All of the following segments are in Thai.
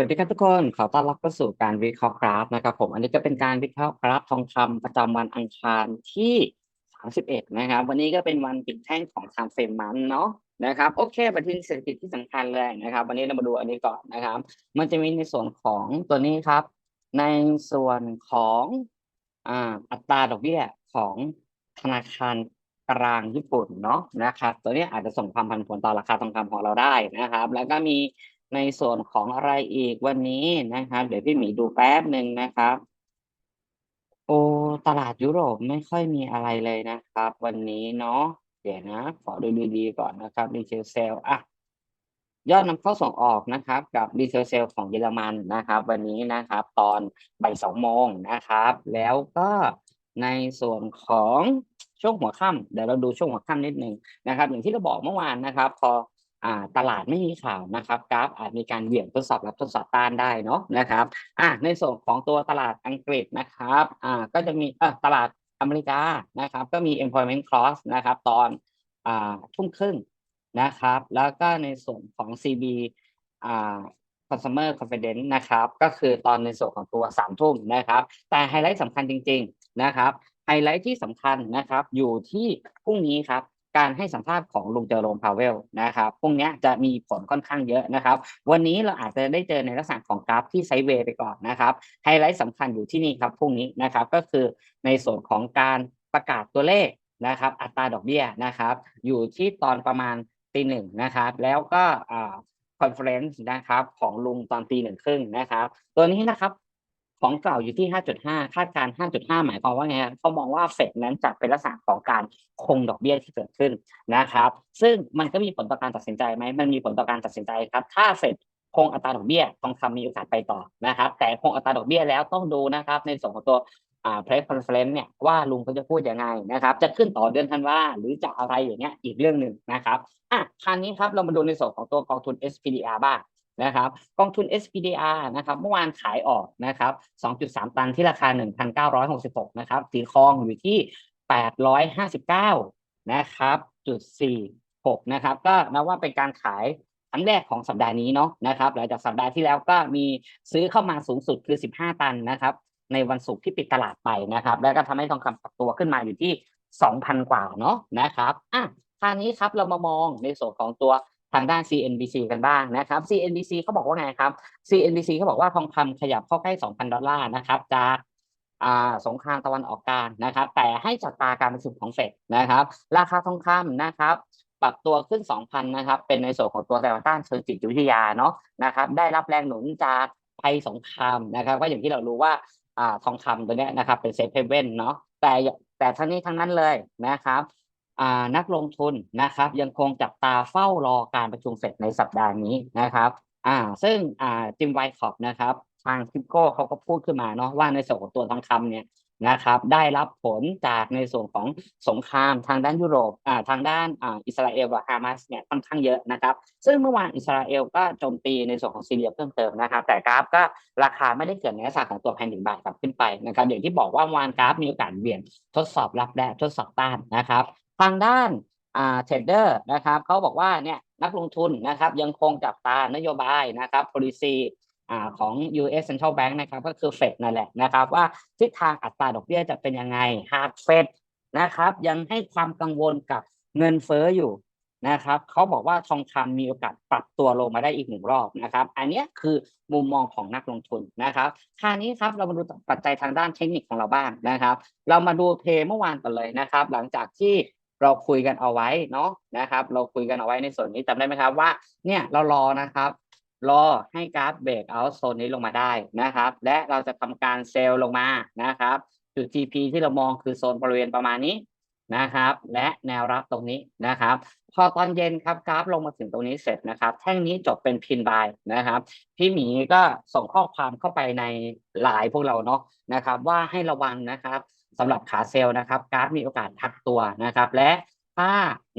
วัสดีครับทุกคนขอต้อนรับเข้าสู่การวิเคราะห์กราฟนะครับ ผมอันนี้ก็เป็นการวิเคราะห์กราฟทองคำประจำวันอังคารที่ 31 นะครับ วันนี้ก็เป็นวันปิดแท่งของ time frame มันเนาะนะครับโอเคประเด็นเศรษฐกิจที่สำคัญเลยนะครับ วันนี้เรามาดูอันนี้ก่อนนะครับ มันจะมีในส่วนของตัวนี้ครับ ในส่วนของอ่าอัตราดอกเบี้ยของธนาคารกลางญี่ปุ่นเนาะนะครับตัวนี้อาจจะส่งความผันผวนต่อราคาทองคำของเราได้นะครับ แล้วก็มี ในส่วนของอะไรอีกวันนี้นะครับ เดี๋ยวพี่หมีดูแป๊บหนึ่งนะครับ โอ้ตลาดยุโรปไม่ค่อยมีอะไรเลยนะครับ วันนี้เนาะเดี๋ยวนะ ขอดูดีๆก่อนนะครับดีเซลเซลอะยอดนำเข้าส่งออกนะครับ กับดีเซลเซลของเยอรมันนะครับ วันนี้นะครับ ตอนบ่ายสองโมงนะครับ แล้วก็ในส่วนของช่วงหัวค่ำเดี๋ยวเราดูช่วงหัวค่ำนิดหนึ่งนะครับ อย่างที่เราบอกเมื่อวานนะครับ พอ ตลาดไม่มีข่าวนะครับกราฟอาจมีการเหวี่ยงทดสอบรับทดสอบต้านได้เนาะนะครับอะในส่วนของตัวตลาดอังกฤษนะครับอ่าก็จะมีเออตลาดอเมริกานะครับ ก็มี employment cost นะครับ ตอนอ่าทุ่มครึ่งนะครับ แล้วก็ในส่วนของ CB อ่า consumer confidence นะครับ ก็คือตอนในส่วนของตัวสามทุ่มนะครับ แต่ไฮไลท์สำคัญจริง ๆนะครับไฮไลท์ที่สำคัญนะครับ อยู่ที่พรุ่งนี้ครับ การให้สัมภาษณ์ของลุงเจอโรมพาวเวลนะครับพรุ่งนี้จะมีผลค่อนข้างเยอะนะครับ วันนี้เราอาจจะได้เจอในลักษณะของกราฟที่ไซเวย์ไปก่อนนะครับไฮไลท์สำคัญอยู่ที่นี่ครับพรุ่งนี้นะครับก็คือในส่วนของการประกาศตัวเลขนะครับ อัตราดอกเบี้ยนะครับ อยู่ที่ตอนประมาณตีหนึ่งนะครับ แล้วก็คอนเฟอเรนซ์นะครับของลุงตอนตีหนึ่งครึ่งนะครับ ตัวนี้นะครับ ของเก่าอยู่ที่ 5.5 คาดการณ์5.5 หมายความว่าไงครับเขามองว่าเฟดนั้นจะเป็นลักษณะของการคงดอกเบี้ยที่เกิดขึ้นนะครับ ซึ่งมันก็มีผลต่อการตัดสินใจไหม มันมีผลต่อการตัดสินใจครับ ถ้าเฟดคงอัตราดอกเบี้ยทองคำมีโอกาสไปต่อนะครับ แต่คงอัตราดอกเบี้ยแล้วต้องดูนะครับ ในส่วนของตัวอ่า press conference เนี่ยว่าลุงเขาจะพูดยังไงนะครับ จะขึ้นต่อเดือนธันวาหรือจะอะไรอย่างเงี้ยอีกเรื่องหนึ่งนะครับอะคราวนี้ครับเรามาดูในส่วนของตัวกองทุน SPDR บ้าง นะครับกองทุน SPDR นะครับเมื่อวานขายออกนะครับ 2.3 ตันที่ราคา 1,966 นะครับสีคองอยู่ที่ 859 นะครับจุด46 นะครับ ก็นับว่าเป็นการขายครั้งแรกของสัปดาห์นี้เนาะนะครับหลังจากสัปดาห์ที่แล้วก็มีซื้อเข้ามาสูงสุดคือ 15 ตันนะครับ ในวันศุกร์ที่ปิดตลาดไปนะครับ แล้วก็ทำให้ทองคำปรับตัวขึ้นมาอยู่ที่ 2,000 กว่าเนาะนะครับอะคราวนี้ครับเรามามองในส่วนของตัว ทางด้าน CNBC กันบ้างนะครับ CNBC เขาบอกว่าไงครับ CNBC เขาบอกว่าทองคำขยับเข้าใกล้ 2,000 ดอลลาร์นะครับจากอ่าสงครามตะวันออกกลางนะครับ แต่ให้จับตาการประชุมของเฟดนะครับ ราคาทองคำนะครับ ปรับตัวขึ้น 2,000 นะครับ เป็นในส่วนของตัวแนวต้านเชิงจิตวิทยาเนาะนะครับ ได้รับแรงหนุนจากภัยสงครามนะครับ ก็อย่างที่เรารู้ว่าอ่าทองคำตัวเนี้ยนะครับเป็นเซฟเฮเว่นเนาะแต่แต่ทั้งนี้ทั้งนั้นเลยนะครับ นักลงทุนนะครับ ยังคงจับตาเฝ้ารอการประชุมเฟดในสัปดาห์นี้นะครับอ่าซึ่งอ่าจิมไวคอปนะครับ ทางทิปโก้เขาก็พูดขึ้นมาเนาะว่าในส่วนของตัวทองคำเนี่ยนะครับได้รับผลจากในส่วนของสงครามทางด้านยุโรปอ่าทางด้านอ่าอิสราเอลกับฮามาสเนี่ยค่อนข้างเยอะนะครับ ซึ่งเมื่อวานอิสราเอลก็โจมตีในส่วนของซีเรียเพิ่มเติมนะครับ แต่กราฟก็ราคาไม่ได้เกิดในลักษณะของตัวแผ่นดินบาทกลับขึ้นไปนะครับ อย่างที่บอกว่าวานกราฟมีโอกาสเบี่ยงทดสอบรับและทดสอบต้านนะครับ ทางด้านอ่าเทรดเดอร์นะครับเขาบอกว่าเนี่ยนักลงทุนนะครับยังคงจับตานโยบายนะครับ policy อ่าของ US Central Bank นะครับก็คือเฟดนั่นแหละนะครับ ว่าทิศทางอัตราดอกเบี้ยจะเป็นยังไงหากเฟดนะครับ ยังให้ความกังวลกับเงินเฟ้ออยู่นะครับเขาบอกว่าทองคำมีโอกาสปรับตัวลงมาได้อีกหนึ่งรอบนะครับ อันนี้คือมุมมองของนักลงทุนนะครับคราวนี้ครับเรามาดูปัจจัยทางด้านเทคนิคของเราบ้างนะครับ เรามาดูเพลเมื่อวานก่อนเลยนะครับ หลังจากที่ เราคุยกันเอาไว้เนาะนะครับ เราคุยกันเอาไว้ในส่วนนี้จำได้ไหมครับว่า เนี่ยเรารอนะครับ รอให้กราฟเบรกเอาโซนนี้ลงมาได้นะครับ และเราจะทำการเซลล์ลงมานะครับ จุด TP ที่เรามองคือโซนบริเวณประมาณนี้นะครับ และแนวรับตรงนี้นะครับ พอตอนเย็นครับกราฟลงมาถึงตรงนี้เสร็จนะครับ แท่งนี้จบเป็นพินบายนะครับ พี่หมีก็ส่งข้อความเข้าไปในไลน์พวกเราเนาะนะครับ ว่าให้ระวังนะครับ สำหรับขาเซลล์นะครับกราฟมีโอกาสพักตัวนะครับ และถ้า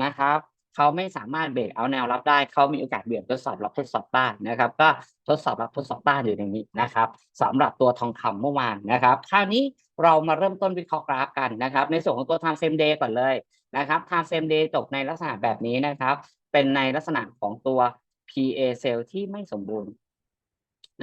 นะครับเขาไม่สามารถเบรกเอาแนวรับได้เขามีโอกาสเบี่ยงทดสอบรับทดสอบต้านนะครับ ก็ทดสอบรับทดสอบต้านอยู่ในนี้นะครับสำหรับตัวทองคำเมื่อวานนะครับ คราวนี้เรามาเริ่มต้นวิเคราะห์กราฟกันนะครับ ในส่วนของตัว time frame day ก่อนเลยนะครับ time frame day จบในลักษณะแบบนี้นะครับ เป็นในลักษณะของตัว PA cell ที่ไม่สมบูรณ์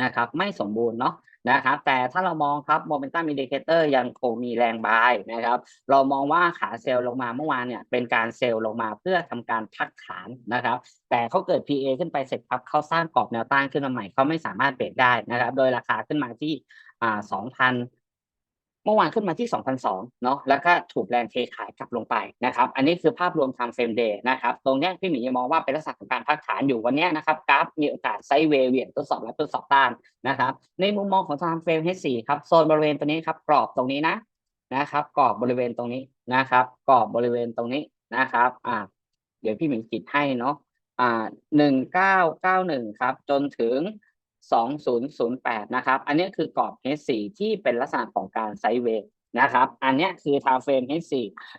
นะครับ ไม่สมบูรณ์เนาะ นะครับแต่ถ้าเรามองครับโมเมนตัมอินดิเคเตอร์ยังคงมีแรงบายนะครับเรามองว่าขาเซลล์ลงมาเมื่อวานเนี่ยเป็นการเซลล์ลงมาเพื่อทำการพักฐานนะครับแต่เขาเกิด PA ขึ้นไปเสร็จครับเขาสร้างกรอบแนวต้านขึ้นมาใหม่เขาไม่สามารถเบรกได้นะครับโดยราคาขึ้นมาที่อ่า2,000 เมื่อวานขึ้นมาที่ 2,002เนาะแล้วก็ถูกแรงเทขายกลับลงไปนะครับอันนี้คือภาพรวม time frame day นะครับตรงเนี้ยพี่หมีมองว่าเป็นลักษณะของการพักฐานอยู่วันเนี้ยนะครับกราฟมีโอกาสไซด์เวย์เวี่ยงทดสอบและทดสอบต้านนะครับในมุมมองของ time frame H4 ครับโซนบริเวณตัวนี้ครับกรอบตรงนี้นะนะครับกรอบบริเวณตรงนี้นะครับกรอบบริเวณตรงนี้นะครับอ่าเดี๋ยวพี่หมีขีดให้เนาะอ่าหนึ่งเก้าเก้าหนึ่งครับจนถึง สองศูนย์ศูนย์แปดนะครับ อันนี้คือกรอบ H4 ที่เป็นลักษณะของการไซด์เวย์นะครับ อันนี้คือ time frame H4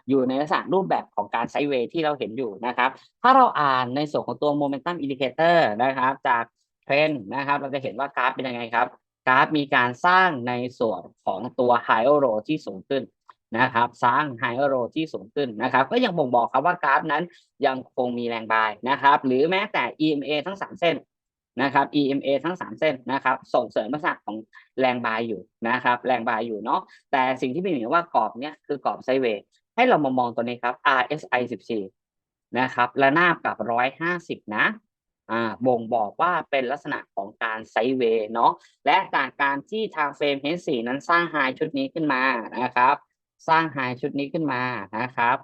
อยู่ในลักษณะรูปแบบของการไซด์เวย์ที่เราเห็นอยู่นะครับ ถ้าเราอ่านในส่วนของตัว momentum indicator นะครับ จากเทรนด์นะครับ เราจะเห็นว่ากราฟเป็นยังไงครับ กราฟมีการสร้างในส่วนของตัว higher low ที่สูงขึ้นนะครับสร้าง higher low ที่สูงขึ้นนะครับ ก็ยังบ่งบอกครับว่ากราฟนั้นยังคงมีแรงบายนะครับ หรือแม้แต่ EMA ทั้งสามเส้น นะครับ EMA ทั้งสามเส้นนะครับ ส่งเสริมลักษณะของแรงบายอยู่นะครับ แรงบายอยู่เนาะแต่สิ่งที่พี่หมีว่ากรอบเนี้ยคือกรอบไซเวย์ให้เรามามองตัวนี้ครับ RSI 14นะครับและหน้าบกับ 150 นะอ่าบ่งบอกว่าเป็นลักษณะของการไซเวย์เนาะและจากการที่ทางเฟรม H4 นั้นสร้างไฮชุดนี้ขึ้นมานะครับ สร้างไฮชุดนี้ขึ้นมานะครับ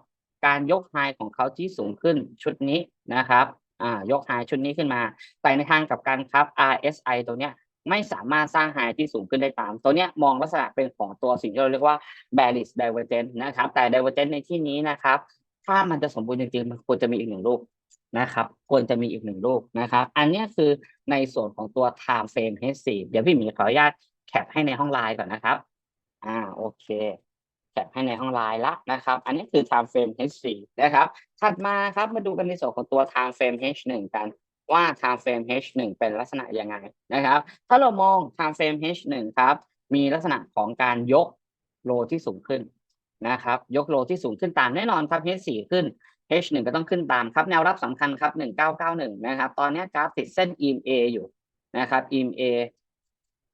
การยกไฮของเขาที่สูงขึ้นชุดนี้นะครับ อ่ายกไฮชุดนี้ขึ้นมา แต่ในทางกับกันครับ RSI ตัวเนี้ยไม่สามารถสร้างไฮที่สูงขึ้นได้ตาม ตัวเนี้ยมองลักษณะเป็นของตัวสิ่งที่เราเรียกว่า bearish divergence นะครับ แต่ divergence ในที่นี้นะครับ ถ้ามันจะสมบูรณ์จริงๆ มันควรจะมีอีกหนึ่งรูปนะครับ ควรจะมีอีกหนึ่งรูปนะครับ อันเนี้ยคือในส่วนของตัว time frame H4 เดี๋ยวพี่หมีขออนุญาตแคปให้ในห้องไลน์ก่อนนะครับ อ่า โอเค แคปให้ในห้องไลน์ละนะครับ อันนี้คือ time frame H4 นะครับ ถัดมาครับมาดูกันในส่วนของตัว time frame H1 กันว่า time frame H1 เป็นลักษณะยังไงนะครับ ถ้าเรามอง time frame H1 ครับมีลักษณะของการยกโลที่สูงขึ้นนะครับ ยกโลที่สูงขึ้นตามแน่นอนครับ H4 ขึ้น H1 ก็ต้องขึ้นตามครับแนวรับสำคัญครับ 1991 นะครับ ตอนนี้กราฟติดเส้น EMA อยู่นะครับ EMA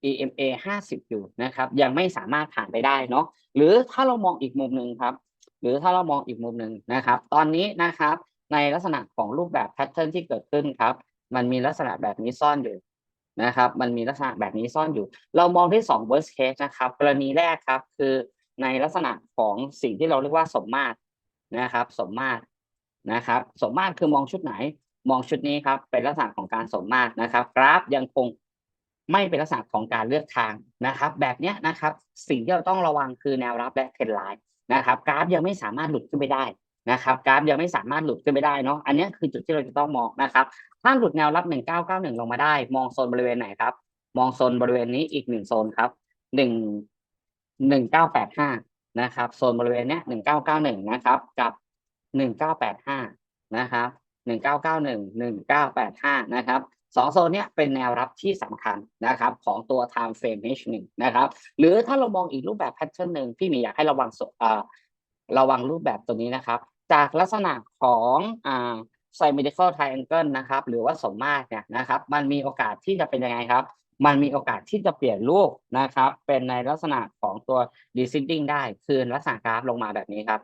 EMA 50 อยู่นะครับ ยังไม่สามารถผ่านไปได้เนาะหรือถ้าเรามองอีกมุมหนึ่งครับ หรือถ้าเรามองอีกมุมหนึ่งนะครับ ตอนนี้นะครับ ในลักษณะของรูปแบบแพทเทิร์นที่เกิดขึ้นครับ มันมีลักษณะแบบนี้ซ่อนอยู่นะครับ มันมีลักษณะแบบนี้ซ่อนอยู่ เรามองที่สอง worst case นะครับ กรณีแรกครับ คือในลักษณะของสิ่งที่เราเรียกว่าสมมาตรนะครับ สมมาตรนะครับ สมมาตรคือมองชุดไหน มองชุดนี้ครับ เป็นลักษณะของการสมมาตรนะครับ กราฟยังคง ไม่เป็นลักษณะของการเลือกทางนะครับ แบบนี้นะครับ สิ่งที่เราต้องระวังคือแนวรับและเทรนไลน์นะครับ กราฟยังไม่สามารถหลุดขึ้นไปได้นะครับ กราฟยังไม่สามารถหลุดขึ้นไปได้เนาะอันนี้คือจุดที่เราจะต้องมองนะครับ ถ้าหลุดแนวรับ 1991 ลงมาได้ มองโซนบริเวณไหนครับ มองโซนบริเวณนี้อีกหนึ่งโซนครับหนึ่งหนึ่งเก้าแปดห้านะครับโซนบริเวณเนี้ยหนึ่งเก้าเก้าหนึ่งนะครับกับหนึ่งเก้าแปดห้านะครับหนึ่งเก้าเก้าหนึ่งหนึ่งเก้าแปดห้านะครับ สองโซนเนี้ยเป็นแนวรับที่สำคัญนะครับของตัว time frame H1 นะครับหรือถ้าเรามองอีกรูปแบบแพทเทิร์นหนึ่งพี่มีอยากให้ระวังส่าระวังรูปแบบตัวนี้นะครับ จากลักษณะของอ่า symmetrical triangle นะครับหรือว่าสมมาตรเนี่ยนะครับมันมีโอกาสที่จะเป็นยังไงครับ มันมีโอกาสที่จะเปลี่ยนรูปนะครับเป็นในลักษณะของตัว descending ได้ คือลักษณะกราฟลงมาแบบนี้ครับ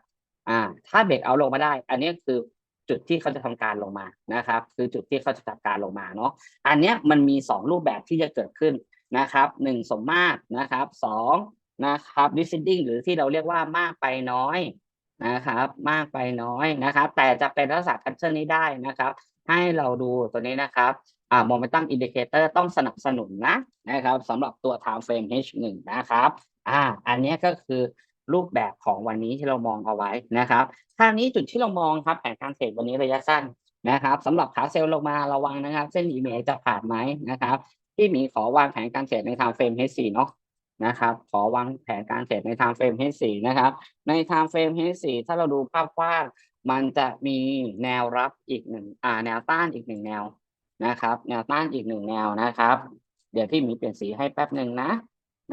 อ่าถ้าเบรกเอาลงมาได้ อันนี้คือ จุดที่เขาจะทำการลงมานะครับ คือจุดที่เขาจะทำการลงมาเนาะอันเนี้ยมันมีสองรูปแบบที่จะเกิดขึ้นนะครับหนึ่งสมมาตรนะครับสองนะครับ descending หรือที่เราเรียกว่ามากไปน้อยนะครับ มากไปน้อยนะครับ แต่จะเป็นลักษณะแพทเทิร์นนี้ได้นะครับ ให้เราดูตัวนี้นะครับอ่า momentum indicator ต้องสนับสนุนนะนะครับสำหรับตัว time frame H1 นะครับอ่าอันนี้ก็คือ รูปแบบของวันนี้ที่เรามองเอาไว้นะครับทางนี้จุดที่เรามองครับแผนการเทรดวันนี้ระยะสั้นนะครับสำหรับขาเซลล์ลงมาระวังนะครับ เส้นอีเมจะผ่านไหมนะครับที่หมีขอวางแผนการเทรดใน time frame H4 เนาะนะครับขอวางแผนการเทรดใน time frame H4 นะครับ ใน time frame H4 ถ้าเราดูภาพกว้างมันจะมีแนวรับอีกหนึ่งอ่าแนวต้านอีกหนึ่งแนวนะครับ แนวต้านอีกหนึ่งแนวนะครับ เดี๋ยวพี่หมีเปลี่ยนสีให้แป๊บหนึ่งนะ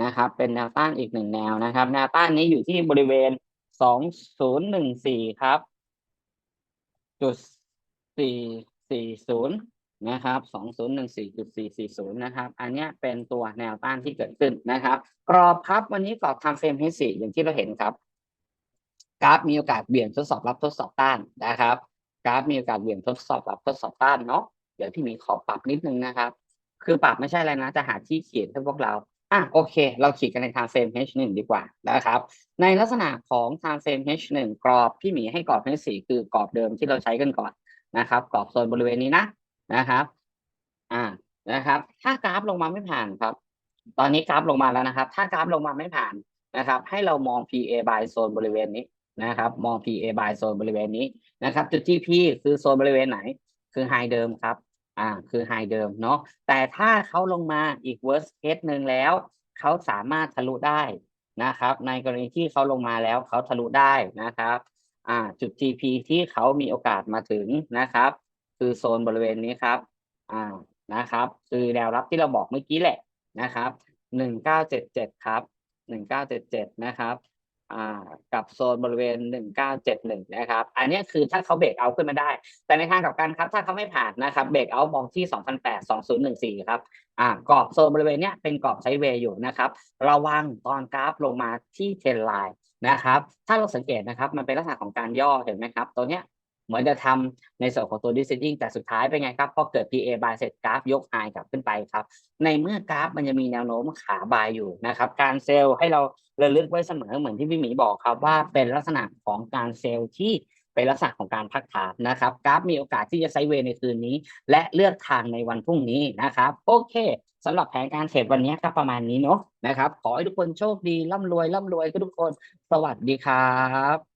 นะครับ เป็นแนวต้านอีกหนึ่งแนวนะครับ แนวต้านนี้อยู่ที่บริเวณสองศูนย์หนึ่งสี่ครับ จุดสี่สี่ศูนย์นะครับสองศูนย์หนึ่งสี่จุดสี่สี่ศูนย์นะครับ อันนี้เป็นตัวแนวต้านที่เกิดขึ้นนะครับ กรอบครับวันนี้กรอบ time frame H4 อย่างที่เราเห็นครับ กราฟมีโอกาสเบี่ยงทดสอบรับทดสอบต้านนะครับ กราฟมีโอกาสเบี่ยงทดสอบรับทดสอบต้านเนาะ เดี๋ยวพี่หมีขอปรับนิดนึงนะครับ คือปรับไม่ใช่อะไรนะ จะหาที่เขียนให้พวกเรา อะโอเค เราขีดกันใน time frame H1 ดีกว่านะครับ ในลักษณะของ time frame H1 กรอบพี่หมีให้กรอบ H4 คือกรอบเดิมที่เราใช้กันก่อนนะครับ กรอบโซนบริเวณนี้นะนะครับ อ่านะครับ ถ้ากราฟลงมาไม่ผ่านครับ ตอนนี้กราฟลงมาแล้วนะครับ ถ้ากราฟลงมาไม่ผ่านนะครับ ให้เรามอง PA by โซนบริเวณนี้นะครับ มอง PA by โซนบริเวณนี้นะครับ จุด GP คือโซนบริเวณไหน คือไฮเดิมครับ อ่าคือไฮเดิมเนาะแต่ถ้าเขาลงมาอีก worst case หนึ่งแล้วเขาสามารถทะลุได้นะครับ ในกรณีที่เขาลงมาแล้วเขาทะลุได้นะครับอ่าจุด GP ที่เขามีโอกาสมาถึงนะครับ คือโซนบริเวณนี้ครับอ่านะครับ คือแนวรับที่เราบอกเมื่อกี้แหละนะครับหนึ่งเก้าเจ็ดเจ็ดครับหนึ่งเก้าเจ็ดเจ็ดนะครับ กับโซนบริเวณหนึ่งเก้าเจ็ดหนึ่งนะครับ อันนี้คือถ้าเขาเบรกเอาขึ้นมาได้ แต่ในทางกลับกันครับ ถ้าเขาไม่ผ่านนะครับ เบรกเอามองที่สองพันแปดสองศูนย์หนึ่งสี่ครับ อ่ากรอบโซนบริเวณเนี้ยเป็นกรอบไซด์เวย์อยู่นะครับ ระวังตอนกราฟลงมาที่เทรนไลน์นะครับ ถ้าเราสังเกตนะครับ มันเป็นลักษณะของการย่อเห็นไหมครับ ตัวเนี้ย เหมือนจะทำในส่วนของตัว descending แต่สุดท้ายเป็นไงครับพอเกิด PA buy เสร็จกราฟยก high กลับขึ้นไปครับ ในเมื่อกราฟมันจะมีแนวโน้มขาบายอยู่นะครับ การเซลล์ให้เราระลึกไว้เสมอเหมือนที่พี่หมีบอกครับว่าเป็นลักษณะของการเซลล์ที่เป็นลักษณะของการพักฐานนะครับกราฟมีโอกาสที่จะไซเวในคืนนี้ และเลือกทางในวันพรุ่งนี้นะครับ โอเคสำหรับแผนการเทรดวันนี้ก็ประมาณนี้เนาะนะครับ ขอให้ทุกคนโชคดีร่ำรวยร่ำรวยทุกคน สวัสดีครับ